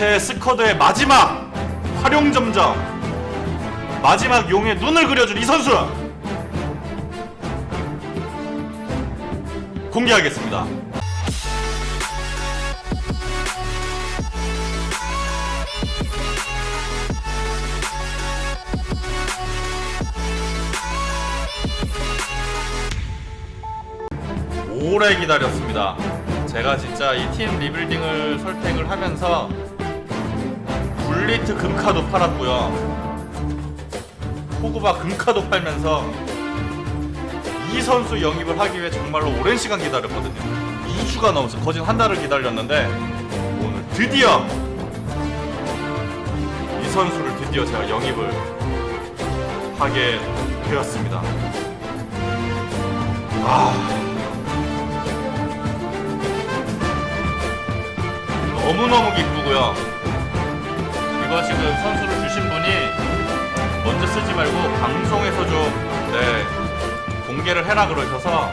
제 스쿼드의 마지막 활용 점정 마지막 용의 눈을 그려준 이 선수 공개하겠습니다. 오래 기다렸습니다. 제가 진짜 이 팀 리빌딩을 설득을 하면서 굴리트 금카도 팔았고요. 호구바 금카도 팔면서 이 선수 영입을 하기 위해 정말로 오랜 시간 기다렸거든요. 2주가 넘었어. 거진 한 달을 기다렸는데 오늘 드디어 이 선수를 드디어 제가 영입을 하게 되었습니다. 아. 너무너무 기쁘고요. 이거 지금 선수를 주신 분이 먼저 쓰지 말고 방송에서 좀 네, 공개를 해라 그러셔서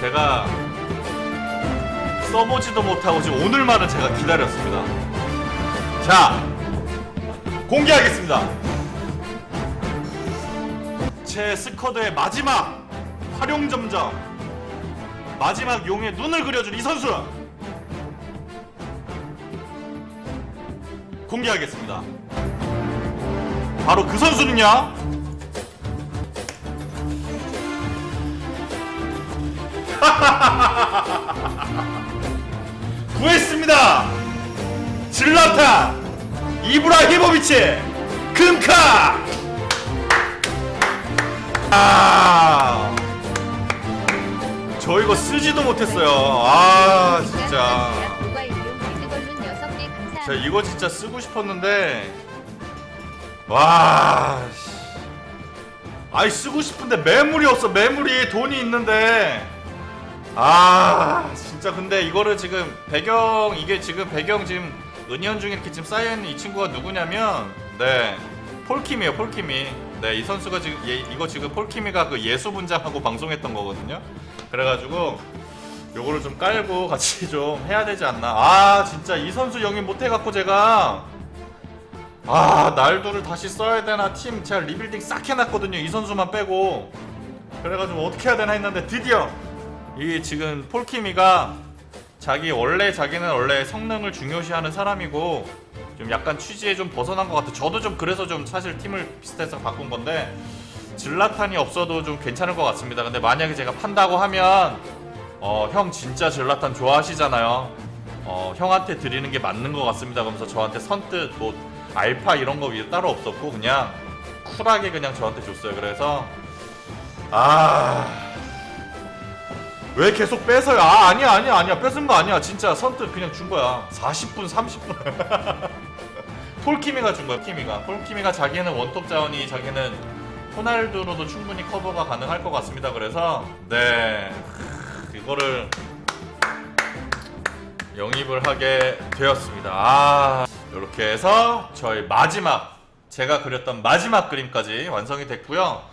제가 써보지도 못하고 지금 오늘만을 제가 기다렸습니다. 자, 공개하겠습니다. 제 스쿼드의 마지막 활용 점정 마지막 용의 눈을 그려준 이 선수 공개하겠습니다. 바로 그 선수는요. 구했습니다. 질라탄 이브라히모비치 금카. 아, 저 이거 쓰지도 못했어요. 아, 진짜. 자 이거 진짜 쓰고 싶었는데. 와 씨. 아이 쓰고 싶은데 매물이 없어 매물이. 돈이 있는데. 아 진짜 근데 이거를 지금 배경 이게 지금 배경 지금 은연 중에 이렇게 지금 쌓여있는 이 친구가 누구냐면 네. 폴킴이에요 폴킴이. 네 이 선수가 지금 얘, 이거 지금 폴킴이가 그 예수 분장하고 방송했던 거거든요. 그래가지고 요거를 좀 깔고 같이 좀 해야 되지 않나. 아, 진짜 이 선수 영입 못해갖고 제가. 아, 날도를 다시 써야 되나. 팀 제가 리빌딩 싹 해놨거든요. 이 선수만 빼고. 그래가지고 어떻게 해야 되나 했는데 드디어 이 지금 폴키미가 자기 원래 자기는 원래 성능을 중요시하는 사람이고 좀 약간 취지에 좀 벗어난 것 같아. 저도 좀 그래서 좀 사실 팀을 비슷해서 바꾼 건데 질라탄이 없어도 좀 괜찮을 것 같습니다. 근데 만약에 제가 판다고 하면 어, 형 진짜 질라탄 좋아하시잖아요. 어, 형한테 드리는 게 맞는 것 같습니다. 그러면서 저한테 선뜻 뭐 알파 이런 거 위에 따로 없었고 그냥 쿨하게 그냥 저한테 줬어요. 그래서 아. 왜 계속 뺏어요? 아, 아니야, 아니야, 아니야. 뺏은 거 아니야. 진짜 선뜻 그냥 준 거야. 40분, 30분. 폴키미가 준 거야, 폴키미가. 폴키미가 자기는 원톱 자원이 자기는 호날두로도 충분히 커버가 가능할 것 같습니다. 그래서, 네. 이거를 영입을 하게 되었습니다. 아, 이렇게 해서 저희 마지막 제가 그렸던 마지막 그림까지 완성이 됐고요.